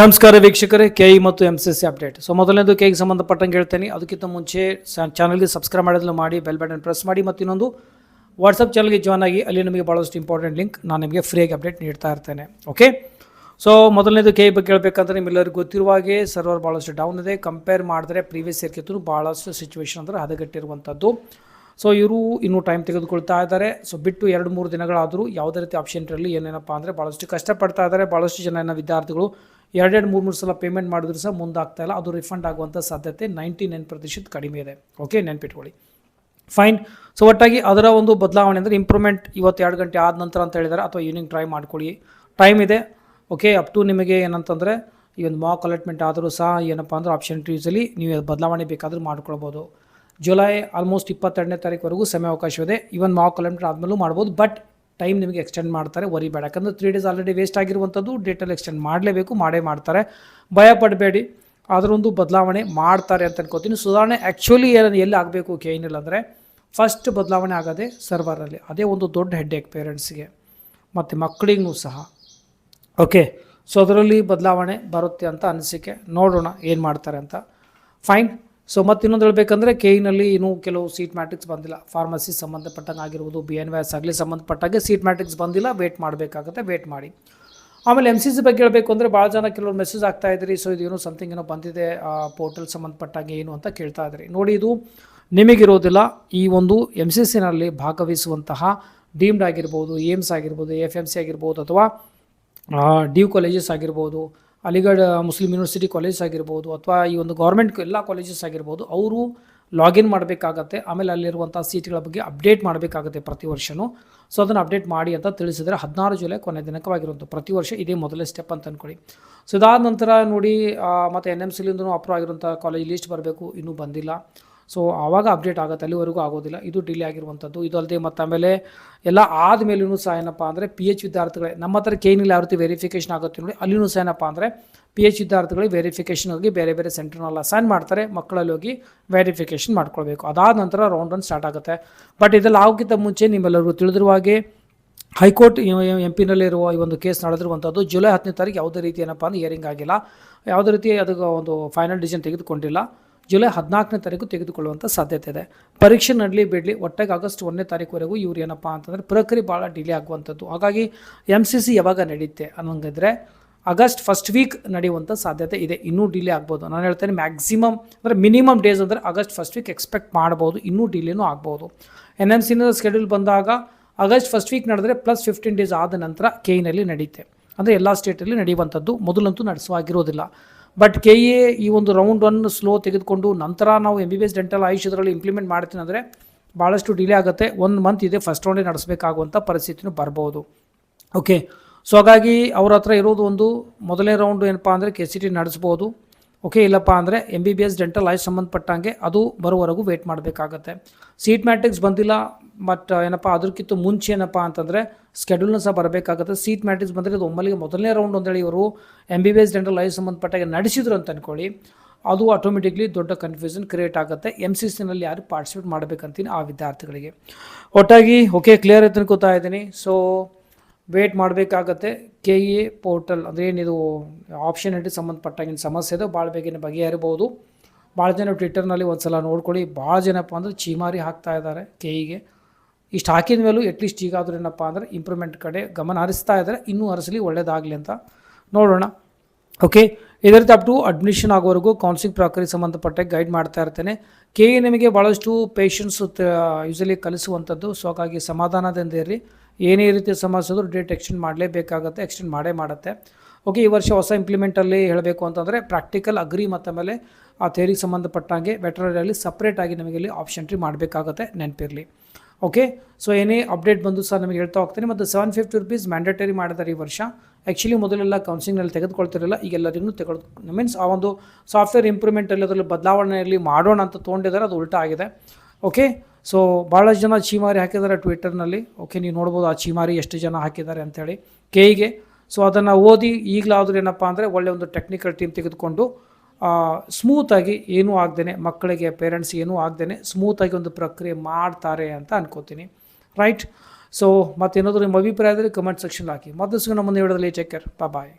ನಮಸ್ಕಾರ ವೀಕ್ಷಕರೇ K E ಮತ್ತು M C C update so ಮೊದಲನೇದು ಕೆಗೆ ಸಂಬಂಧಪಟ್ಟಂಗೆ ಹೇಳ್ತೇನೆ. ಅದಕ್ಕಿಂತ ಮುಂಚೆ ಚಾನಲ್ಗೆ ಸಬ್ಸ್ಕ್ರೈಬ್ ಮಾಡೋದನ್ನು ಮಾಡಿ ಬೆಲ್ ಬಟನ್ ಪ್ರೆಸ್ ಮಾಡಿ. ಮತ್ತು ಇನ್ನೊಂದು ವಾಟ್ಸಪ್ ಚಾನಲ್ಗೆ ಜಾಯ್ನ್ ಆಗಿ ಅಲ್ಲಿ ನಿಮಗೆ ಭಾಳಷ್ಟು ಇಂಪಾರ್ಟೆಂಟ್ ಲಿಂಕ್ ನಾನು ನಿಮಗೆ ಫ್ರೀಯಾಗಿ ಅಪ್ಡೇಟ್ ನೀಡ್ತಾ ಇರ್ತೇನೆ. ಓಕೆ ಸೊ ಮೊದಲನೇದು ಕೆ ಬಗ್ಗೆ ಹೇಳಬೇಕಂದ್ರೆ ನಿಮ್ಮೆಲ್ಲರಿಗೂ ಗೊತ್ತಿರುವ ಹಾಗೆ ಸರ್ವರ್ ಭಾಳಷ್ಟು ಡೌನ್ ಇದೆ. ಕಂಪೇರ್ ಮಾಡಿದ್ರೆ ಪ್ರೀವಿಯಸ್ ಇಯರ್ಕಿತ್ತು ಭಾಳಷ್ಟು ಸಿಚುವೇಶನ್ ಅಂದರೆ ಹದಗೆಟ್ಟಿರುವಂಥದ್ದು. ಸೊ ಇವರು ಇನ್ನೂ ಟೈಮ್ ತೆಗೆದುಕೊಳ್ತಾ ಇದ್ದಾರೆ. ಸೊ ಬಿಟ್ಟು ಎರಡು ಮೂರು ದಿನಗಳಾದರೂ ಯಾವುದೇ ರೀತಿ ಆಪ್ಷನ್ ಇರಲಿ, ಏನೇನಪ್ಪ ಅಂದರೆ ಭಾಳಷ್ಟು ಕಷ್ಟಪಡ್ತಾ ಇದ್ದಾರೆ. ಭಾಳಷ್ಟು ಜನ ಏನೋ ವಿದ್ಯಾರ್ಥಿಗಳು ಎರಡೆರಡು ಮೂರು ಮೂರು ಸಲ ಪೇಮೆಂಟ್ ಮಾಡಿದ್ರು ಸಹ ಮುಂದಾಗ್ತಾ ಇಲ್ಲ. ಅದು ರಿಫಂಡ್ ಆಗುವಂಥ ಸಾಧ್ಯತೆ ನೈಂಟಿ ನೈನ್ ಪ್ರತಿಶತ ಕಡಿಮೆ ಇದೆ. ಓಕೆ ನೆನ್ಪಿಟ್ಕೊಳ್ಳಿ. ಫೈನ್ ಸೊ ಒಟ್ಟಾಗಿ ಅದರ ಒಂದು ಬದಲಾವಣೆ ಅಂದರೆ ಇಂಪ್ರೂವ್ಮೆಂಟ್ ಇವತ್ತು ಎರಡು ಗಂಟೆ ಆದ ನಂತರ ಅಂತ ಹೇಳಿದ್ದಾರೆ. ಅಥವಾ ಈವ್ನಿಂಗ್ ಟ್ರೈ ಮಾಡ್ಕೊಳ್ಳಿ. ಟೈಮ್ ಇದೆ. ಓಕೆ ಅಪ್ ಟು ನಿಮಗೆ ಏನಂತಂದರೆ ಈ ಒಂದು ಮಾಕ್ ಅಲಾಟ್ಮೆಂಟ್ ಆದರೂ ಸಹ ಏನಪ್ಪ ಅಂದರೆ ಆಪ್ಷನ್ ಟ್ರೀಸಲ್ಲಿ ನೀವು ಬದಲಾವಣೆ ಬೇಕಾದರೂ ಮಾಡ್ಕೊಳ್ಬೋದು. ಜುಲೈ ಆಲ್ಮೋಸ್ಟ್ ಇಪ್ಪತ್ತೆರಡನೇ ತಾರೀಕುವರೆಗೂ ಸಮಯಾವಕಾಶವಿದೆ ಇವನ್ ಮಾವು ಕಿಲೋಮೀಟರ್ ಆದಮೇಲೂ ಮಾಡ್ಬೋದು ಬಟ್ ಟೈಮ್ ನಿಮಗೆ ಎಕ್ಸ್ಟೆಂಡ್ ಮಾಡ್ತಾರೆ ವರಿ ಬೇಡ. ಯಾಕಂದರೆ ತ್ರೀ ಡೇಸ್ ಆಲ್ರೆಡಿ ವೇಸ್ಟ್ ಆಗಿರುವಂಥದ್ದು ಡೇಟಲ್ಲಿ ಎಕ್ಸ್ಟೆಂಡ್ ಮಾಡಲೇಬೇಕು, ಮಾಡೇ ಮಾಡ್ತಾರೆ. ಭಯಪಡಬೇಡಿ ಅದರೊಂದು ಬದಲಾವಣೆ ಮಾಡ್ತಾರೆ ಅಂತ ಅನ್ಕೋತೀನಿ. ಸುಧಾರಣೆ ಆ್ಯಕ್ಚುಲಿ ಎಲ್ಲಿ ಆಗಬೇಕು ಏನಿಲ್ಲ ಅಂದರೆ ಫಸ್ಟ್ ಬದಲಾವಣೆ ಆಗೋದೇ ಸರ್ವರಲ್ಲಿ ಅದೇ ಒಂದು ದೊಡ್ಡ ಹೆಡ್ಡೇಕ್ ಪೇರೆಂಟ್ಸ್ಗೆ ಮತ್ತು ಮಕ್ಕಳಿಗೂ ಸಹ. ಓಕೆ ಸೊ ಅದರಲ್ಲಿ ಬದಲಾವಣೆ ಬರುತ್ತೆ ಅಂತ ಅನಿಸಿಕೆ. ನೋಡೋಣ ಏನು ಮಾಡ್ತಾರೆ ಅಂತ. ಫೈನ್ ಸೊ ಮತ್ತು ಇನ್ನೊಂದು ಹೇಳಬೇಕಂದ್ರೆ ಕೆ ಇನಲ್ಲಿ ಇನ್ನೂ ಕೆಲವು ಸೀಟ್ ಮ್ಯಾಟ್ರಿಕ್ಸ್ ಬಂದಿಲ್ಲ. ಫಾರ್ಮಸಿ ಸಂಬಂಧಪಟ್ಟಂಗೆ ಆಗಿರ್ಬೋದು ಬಿ ಎನ್ ವ್ಯಾಸ್ ಆಗಲಿ ಸಂಬಂಧಪಟ್ಟಾಗೆ ಸೀಟ್ ಮ್ಯಾಟ್ರಿಕ್ಸ್ ಬಂದಿಲ್ಲ. ವೇಟ್ ಮಾಡಬೇಕಾಗುತ್ತೆ ವೇಟ್ ಮಾಡಿ. ಆಮೇಲೆ ಎಂ ಸಿ ಸಿ ಬಗ್ಗೆ ಹೇಳಬೇಕು ಅಂದರೆ ಭಾಳ ಜನ ಕೆಲವರು ಮೆಸೇಜ್ ಆಗ್ತಾ ಇದ್ರಿ. ಸೊ ಏನೋ ಸಮಥಿಂಗ್ ಏನೋ ಬಂದಿದೆ ಪೋರ್ಟಲ್ ಸಂಬಂಧಪಟ್ಟಾಗೆ ಏನು ಅಂತ ಕೇಳ್ತಾ ಇದ್ರಿ. ನೋಡಿ, ಇದು ನಿಮಗಿರೋದಿಲ್ಲ. ಈ ಒಂದು ಎಂ ಸಿ ಸಿನಲ್ಲಿ ಭಾಗವಹಿಸುವಂತಹ ಡೀಮ್ಡ್ ಆಗಿರ್ಬೋದು, ಏಮ್ಸ್ ಆಗಿರ್ಬೋದು ಎಫ್ ಎಂ ಸಿ ಆಗಿರ್ಬೋದು ಅಥವಾ ಡಿ ಕಾಲೇಜಸ್ ಆಗಿರ್ಬೋದು ಅಲಿಗಢ್ ಮುಸ್ಲಿಂ ಯೂನಿವರ್ಸಿಟಿ ಕಾಲೇಜಸ್ ಆಗಿರ್ಬೋದು ಅಥವಾ ಈ ಒಂದು ಗೌರ್ಮೆಂಟ್ ಎಲ್ಲ ಕಾಲೇಜಸ್ ಆಗಿರ್ಬೋದು, ಅವರು ಲಾಗಿನ್ ಮಾಡಬೇಕಾಗತ್ತೆ, ಆಮೇಲೆ ಅಲ್ಲಿರುವಂಥ ಸೀಟ್ಗಳ ಬಗ್ಗೆ ಅಪ್ಡೇಟ್ ಮಾಡಬೇಕಾಗುತ್ತೆ ಪ್ರತಿ ವರ್ಷವೂ ಸೊ ಅದನ್ನು ಅಪ್ಡೇಟ್ ಮಾಡಿ ಅಂತ ತಿಳಿಸಿದರೆ ಹದಿನಾರು ಜುಲೈ ಕೊನೆ ದಿನಕವಾಗಿರುವಂಥ ಪ್ರತಿ ವರ್ಷ ಇದೇ ಮೊದಲೇ ಸ್ಟೆಪ್ ಅಂತ ಅಂದ್ಕೊಳ್ಳಿ ಸೊ ಇದಾದ ನಂತರ ನೋಡಿ ಮತ್ತು ಎನ್ ಎಂ ಸಿಲಿಂದನೂ ಅಪ್ರೂವ್ ಆಗಿರುವಂಥ ಕಾಲೇಜ್ ಲಿಸ್ಟ್ ಬರಬೇಕು, ಇನ್ನೂ ಬಂದಿಲ್ಲ. ಸೊ ಆವಾಗ ಅಪ್ಡೇಟ್ ಆಗುತ್ತೆ, ಅಲ್ಲಿವರೆಗೂ ಆಗೋದಿಲ್ಲ. ಇದು ಡಿಲೇ ಆಗಿರುವಂಥದ್ದು ಇದು ಅಲ್ಲದೆ ಮತ್ತು ಆಮೇಲೆ ಎಲ್ಲ ಆದಮೇಲೂ ಸಹ ಏನಪ್ಪ ಅಂದರೆ ಪಿ ಎಚ್ ವಿದ್ಯಾರ್ಥಿಗಳೇ, ನಮ್ಮ ಹತ್ರ ಕೇನಿಲ್ಲ ಯಾವ ರೀತಿ ವೆರಿಫಿಕೇಷನ್ ಆಗುತ್ತೆ ನೋಡಿ, ಅಲ್ಲಿನೂ ಸಹ ಏನಪ್ಪ ಅಂದರೆ ಪಿ ಎಚ್ ವಿದ್ಯಾರ್ಥಿಗಳಿಗೆ ವೆರಿಫಿಕೇಷನ್ ಹೋಗಿ ಬೇರೆ ಬೇರೆ ಸೆಂಟರ್ನಲ್ಲಿ ಅಸೈನ್ ಮಾಡ್ತಾರೆ, ಮಕ್ಕಳಲ್ಲಿ ಹೋಗಿ ವೆರಿಫಿಕೇಷನ್ ಮಾಡ್ಕೊಳ್ಬೇಕು. ಅದಾದ ನಂತರ ರೌಂಡ್ ಒನ್ ಸ್ಟಾರ್ಟ್ ಆಗುತ್ತೆ. ಬಟ್ ಇದೆಲ್ಲ ಆಗೋಕ್ಕಿಂತ ಮುಂಚೆ ನಿಮ್ಮೆಲ್ಲರಿಗೂ ತಿಳಿದಿರುವ ಹಾಗೆ ಹೈಕೋರ್ಟ್ ಎಂ ಪಿನಲ್ಲಿರುವ ಈ ಒಂದು ಕೇಸ್ ನಡೆದಿರುವಂಥದ್ದು ಜುಲೈ ಹತ್ತನೇ ತಾರೀಕು ಯಾವುದೇ ರೀತಿ ಏನಪ್ಪ ಅಂದರೆ ಹಿಯರಿಂಗ್ ಆಗಿಲ್ಲ. ಯಾವುದೇ ರೀತಿ ಅದಕ್ಕೆ ಒಂದು ಫೈನಲ್ ಡಿಸಿಷನ್ ತೆಗೆದುಕೊಂಡಿಲ್ಲ. ಜುಲೈ ಹದಿನಾಲ್ಕನೇ ತಾರೀಕು ತೆಗೆದುಕೊಳ್ಳುವಂಥ ಸಾಧ್ಯತೆ ಇದೆ. ಪರೀಕ್ಷೆ ನಡಲಿ ಬಿಡಲಿ ಒಟ್ಟಾಗಿ ಆಗಸ್ಟ್ ಒಂದನೇ ತಾರೀಕುವರೆಗೂ ಇವ್ರು ಏನಪ್ಪ ಅಂತಂದರೆ ಪ್ರಕ್ರಿಯೆ ಭಾಳ ಡಿಲೇ ಆಗುವಂಥದ್ದು. ಹಾಗಾಗಿ ಎಂ ಸಿ ಸಿ ಯಾವಾಗ ನಡೆಯುತ್ತೆ ಅನ್ನೋಂಗಿದ್ರೆ ಆಗಸ್ಟ್ ಫಸ್ಟ್ ವೀಕ್ ನಡೆಯುವಂಥ ಸಾಧ್ಯತೆ ಇದೆ. ಇನ್ನೂ ಡಿಲೇ ಆಗ್ಬೋದು. ನಾನು ಹೇಳ್ತೇನೆ ಮ್ಯಾಕ್ಸಿಮಮ್ ಅಂದರೆ ಮಿನಿಮಮ್ ಡೇಸ್ ಅಂದರೆ ಆಗಸ್ಟ್ ಫಸ್ಟ್ ವೀಕ್ ಎಕ್ಸ್ಪೆಕ್ಟ್ ಮಾಡ್ಬೋದು. ಇನ್ನೂ ಡಿಲೇನೂ ಆಗ್ಬೋದು. ಎನ್ ಎಂ ಸಿನ ಸ್ಕೆಡ್ಯೂಲ್ ಬಂದಾಗ ಆಗಸ್ಟ್ ಫಸ್ಟ್ ವೀಕ್ ನಡೆದ್ರೆ ಪ್ಲಸ್ ಫಿಫ್ಟೀನ್ ಡೇಸ್ ಆದ ನಂತರ ಕೆಯಿನಲ್ಲಿ ನಡೆಯುತ್ತೆ ಅಂದರೆ ಎಲ್ಲ ಸ್ಟೇಟಲ್ಲಿ ನಡೆಯುವಂಥದ್ದು. ಮೊದಲಂತೂ ನಡೆಸುವಾಗಿರೋದಿಲ್ಲ. ಬಟ್ ಕೆ ಎ ಈ ಒಂದು ರೌಂಡ್ ಒನ್ ಸ್ಲೋ ತೆಗೆದುಕೊಂಡು ನಂತರ ನಾವು M B B S dental Ayush ಇದರಲ್ಲಿ ಇಂಪ್ಲಿಮೆಂಟ್ ಮಾಡ್ತೀನಿ ಅಂದರೆ ಭಾಳಷ್ಟು ಡಿಲೇ ಆಗುತ್ತೆ. ಒಂದು ಮಂತ್ ಇದೆ ಫಸ್ಟ್ ರೌಂಡೇ ನಡೆಸಬೇಕಾಗುವಂಥ ಪರಿಸ್ಥಿತಿನೂ ಬರ್ಬೋದು. ಓಕೆ ಸೊ ಹಾಗಾಗಿ ಅವ್ರ ಹತ್ರ ಇರೋದು ಒಂದು ಮೊದಲನೇ ರೌಂಡು ಏನಪ್ಪ ಅಂದರೆ ಕೆ ಸಿ ಟಿ ನಡೆಸ್ಬೋದು. ಓಕೆ, ಇಲ್ಲಪ್ಪ ಅಂದರೆ M B B S dental ಆಯ್ಸ್ ಸಂಬಂಧಪಟ್ಟಂಗೆ ಅದು ಬರೋವರೆಗೂ ವೇಟ್ ಮಾಡಬೇಕಾಗತ್ತೆ. ಸೀಟ್ ಮ್ಯಾಟ್ರಿಕ್ಸ್ ಬಂದಿಲ್ಲ ಬಟ್ ಏನಪ್ಪ ಅದಕ್ಕಿಂತ ಮುಂಚೆ ಏನಪ್ಪ ಅಂತಂದರೆ ಸ್ಕೆಡ್ಯೂಲ್ನ ಸಹ ಬರಬೇಕಾಗುತ್ತೆ. ಸೀಟ್ ಮ್ಯಾಟ್ರಿಕ್ಸ್ ಬಂದರೆ ಅದು ಒಮ್ಮಲಿಗೆ ಮೊದಲನೇ ರೌಂಡ್ ಅಂತೇಳಿ ಇವರು M B B S dental ಆಯ್ಸ್ ಸಂಬಂಧಪಟ್ಟಾಗೆ ನಡೆಸಿದ್ರು ಅಂತ ಅಂದ್ಕೊಳ್ಳಿ ಅದು ಆಟೋಮೆಟಿಕ್ಲಿ ದೊಡ್ಡ ಕನ್ಫ್ಯೂಷನ್ ಕ್ರಿಯೇಟ್ ಆಗುತ್ತೆ. ಎಂ ಸಿ ಸಿನಲ್ಲಿ ಯಾರು ಪಾರ್ಟಿಸಿಪೇಟ್ ಮಾಡಬೇಕಂತೀನಿ ಆ ವಿದ್ಯಾರ್ಥಿಗಳಿಗೆ. ಒಟ್ಟಾಗಿ ಓಕೆ ಕ್ಲಿಯರ್ ಆಯ್ತು ಅನ್ಕೋತಾ ಇದ್ದೀನಿ. ಸೊ ವೇಟ್ ಮಾಡಬೇಕಾಗತ್ತೆ. ಕೆ ಇ ಎ ಪೋರ್ಟಲ್ ಅಂದರೆ ಏನಿದು ಆಪ್ಷನ್ ಎಂಟ್ರಿ ಸಂಬಂಧಪಟ್ಟಾಗಿನ ಸಮಸ್ಯೆ ಅದು ಭಾಳ ಬೇಗನೆ ಬಗೆಹರಿಬೋದು. ಭಾಳ ಜನ ಟ್ವಿಟ್ಟರ್ನಲ್ಲಿ ಒಂದು ಸಲ ನೋಡ್ಕೊಳ್ಳಿ. ಭಾಳ ಜನಪ್ಪ ಅಂದರೆ ಚೀಮಾರಿ ಹಾಕ್ತಾ ಇದ್ದಾರೆ ಕೆ ಇಗೆ ಇಷ್ಟು ಹಾಕಿದ ಮೇಲೂ ಅಟ್ಲೀಸ್ಟ್ ಈಗಾದರೂ ಏನಪ್ಪ ಅಂದರೆ ಇಂಪ್ರೂವ್ಮೆಂಟ್ ಕಡೆ ಗಮನ ಹರಿಸ್ತಾ ಇದ್ದಾರೆ. ಇನ್ನೂ ಹರಿಸಲಿ, ಒಳ್ಳೇದಾಗಲಿ ಅಂತ ನೋಡೋಣ. ಓಕೆ ಇದೇ ರೀತಿ ಟು ಅಡ್ಮಿಷನ್ ಆಗೋವರೆಗೂ ಕೌನ್ಸಿಲಿಂಗ್ ಪ್ರಕ್ರಿಯೆ ಸಂಬಂಧಪಟ್ಟ ಗೈಡ್ ಮಾಡ್ತಾ ಇರ್ತೇನೆ. ಕೆ ಇ ನಿಮಗೆ ಭಾಳಷ್ಟು ಪೇಷನ್ಸ್ ಯೂಸಲಿ ಕಲಿಸುವಂಥದ್ದು. ಸೊ ಹಾಗಾಗಿ ಸಮಾಧಾನದಿಂದ ಇರ್ರಿ ಏನೇ ರೀತಿ ಸಮಸ್ಯೆ ಆದರೂ ಡೇಟ್ ಎಕ್ಸ್ಟೆಂಡ್ ಮಾಡಲೇಬೇಕಾಗತ್ತೆ ಎಕ್ಸ್ಟೆಂಡ್ ಮಾಡೇ ಮಾಡುತ್ತೆ. ಓಕೆ ಈ ವರ್ಷ ಹೊಸ ಇಂಪ್ಲಿಮೆಂಟಲ್ಲಿ ಹೇಳಬೇಕು ಅಂತಂದರೆ ಪ್ರಾಕ್ಟಿಕಲ್ ಅಗ್ರಿ ಮತ್ತು ಆಮೇಲೆ ಆ ಥೇರಿಗೆ ಸಂಬಂಧಪಟ್ಟಂಗೆ ವೆಟರರಿಯಲ್ಲಿ ಸಪ್ರೇಟಾಗಿ ನಮಗೆ ಇಲ್ಲಿ ಆಪ್ಷನ್ ಟ್ರಿ ಮಾಡಬೇಕಾಗತ್ತೆ ನೆನಪಿರಲಿ. ಓಕೆ ಸೊ ಏನೇ ಅಪ್ಡೇಟ್ ಬಂದು ಸಹ ನಮಗೆ ಹೇಳ್ತಾ ಹೋಗ್ತೀನಿ. ಮತ್ತು ಸೆವೆನ್ ಫಿಫ್ಟಿ ರುಪೀಸ್ ಮ್ಯಾಂಡೇಟರಿ ಮಾಡಿದ್ದಾರೆ ಈ ವರ್ಷ. ಆ್ಯಕ್ಚುಲಿ ಮೊದಲೆಲ್ಲ ಕೌನ್ಸಿಲಿಂಗ್ನಲ್ಲಿ ತೆಗೆದುಕೊಳ್ತಿರಲಿಲ್ಲ. ಈಗ ಎಲ್ಲರಿಗೂ ತೆಗೆದು ಮೀನ್ಸ್ ಆ ಒಂದು ಸಾಫ್ಟ್ವೇರ್ ಇಂಪ್ರೂವ್ಮೆಂಟಲ್ಲಿ ಅದರಲ್ಲಿ ಬದಲಾವಣೆಯಲ್ಲಿ ಮಾಡೋಣ ಅಂತ ತೊಗೊಂಡಿದ್ದಾರೆ, ಅದು ಉಲ್ಟಾ ಆಗಿದೆ. ಓಕೆ ಸೊ ಭಾಳಷ್ಟು ಜನ ಚೀಮಾರಿ ಹಾಕಿದ್ದಾರೆ ಟ್ವಿಟ್ಟರ್ನಲ್ಲಿ ಓಕೆ ನೀವು ನೋಡ್ಬೋದು ಆ ಚೀಮಾರಿ ಎಷ್ಟು ಜನ ಹಾಕಿದ್ದಾರೆ ಅಂಥೇಳಿ ಕೈಗೆ ಸೊ ಅದನ್ನು ಓದಿ ಈಗಲಾದರೂ ಏನಪ್ಪ ಅಂದರೆ ಒಳ್ಳೆ ಒಂದು ಟೆಕ್ನಿಕಲ್ ಟೀಮ್ ತೆಗೆದುಕೊಂಡು ಸ್ಮೂತಾಗಿ ಏನೂ ಆಗ್ದೇ ಮಕ್ಕಳಿಗೆ ಪೇರೆಂಟ್ಸ್ ಏನೂ ಆಗ್ದೇ ಸ್ಮೂತಾಗಿ ಒಂದು ಪ್ರಕ್ರಿಯೆ ಮಾಡ್ತಾರೆ ಅಂತ ಅನ್ಕೋತೀನಿ. ರೈಟ್ ಸೊ ಮತ್ತೇನಾದರೂ ನಿಮ್ಮ ಅಭಿಪ್ರಾಯದಲ್ಲಿ ಕಮೆಂಟ್ ಸೆಕ್ಷನ್ ಹಾಕಿ. ಮತ್ತೆ ಸಿಗೋಣ ಮುಂದೆ ಹೇಳೋದಲ್ಲಿ ಚೆಕ್ ಕೇರ್ ಬಾಯ್